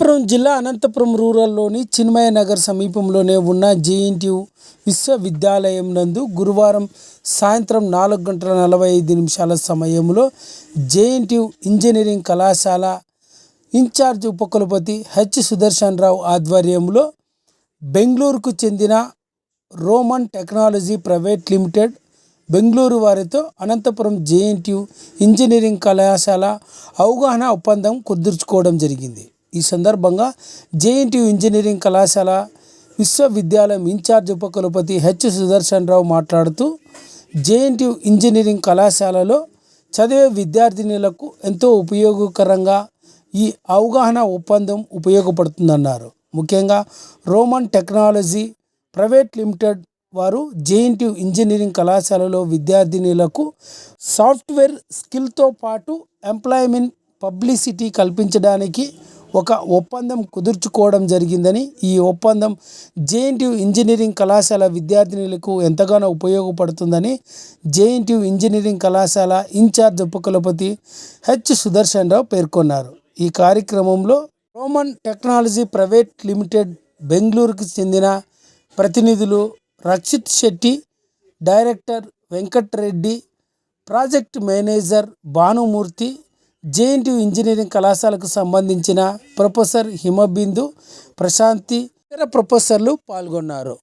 అనంతపురం జిల్లా అనంతపురం రూరల్లోని చిన్మయ నగర్ సమీపంలోనే ఉన్న జేఎన్టీయు విశ్వవిద్యాలయం నందు గురువారం సాయంత్రం నాలుగు గంటల నలభై ఐదు నిమిషాల సమయంలో జేఎన్టీయు ఇంజనీరింగ్ కళాశాల ఇన్ఛార్జ్ ఉపకులపతి హెచ్ సుదర్శన్ రావు ఆధ్వర్యంలో బెంగళూరుకు చెందిన Roman technology private limited Bengaluru వారితో అనంతపురం జేఎన్టీయు ఇంజనీరింగ్ కళాశాల అవగాహన ఒప్పందం కుదుర్చుకోవడం జరిగింది. ఈ సందర్భంగా జేఎన్టీయు ఇంజనీరింగ్ కళాశాల విశ్వవిద్యాలయం ఇన్ఛార్జ్ ఉపకులపతి హెచ్ సుదర్శన్ రావు మాట్లాడుతూ జేఎన్టీయు ఇంజనీరింగ్ కళాశాలలో చదివే విద్యార్థినులకు ఎంతో ఉపయోగకరంగా ఈ అవగాహన ఒప్పందం ఉపయోగపడుతుందన్నారు. ముఖ్యంగా రోమన్ టెక్నాలజీ ప్రైవేట్ లిమిటెడ్ వారు జేఎన్టీయు ఇంజనీరింగ్ కళాశాలలో విద్యార్థినులకు సాఫ్ట్వేర్ స్కిల్తో పాటు ఎంప్లాయ్మెంట్ పబ్లిసిటీ కల్పించడానికి ఒక ఒప్పందం కుదుర్చుకోవడం జరిగిందని ఈ ఒప్పందం జేఎన్టీయు ఇంజనీరింగ్ కళాశాల విద్యార్థినులకు ఎంతగానో ఉపయోగపడుతుందని జేఎన్టీయు ఇంజనీరింగ్ కళాశాల ఇన్ఛార్జ్ ఉపకులపతి హెచ్ సుదర్శన్ రావు పేర్కొన్నారు. ఈ కార్యక్రమంలో రోమన్ టెక్నాలజీ ప్రైవేట్ లిమిటెడ్ బెంగళూరుకు చెందిన ప్రతినిధులు Rakshit Shetty director Venkatreddy project manager Bhanumurthy JNT engineering కళాశాలకు సంబంధించిన ప్రొఫెసర్ హిమబిందు ప్రశాంతి ఇతర ప్రొఫెసర్లు పాల్గొన్నారు.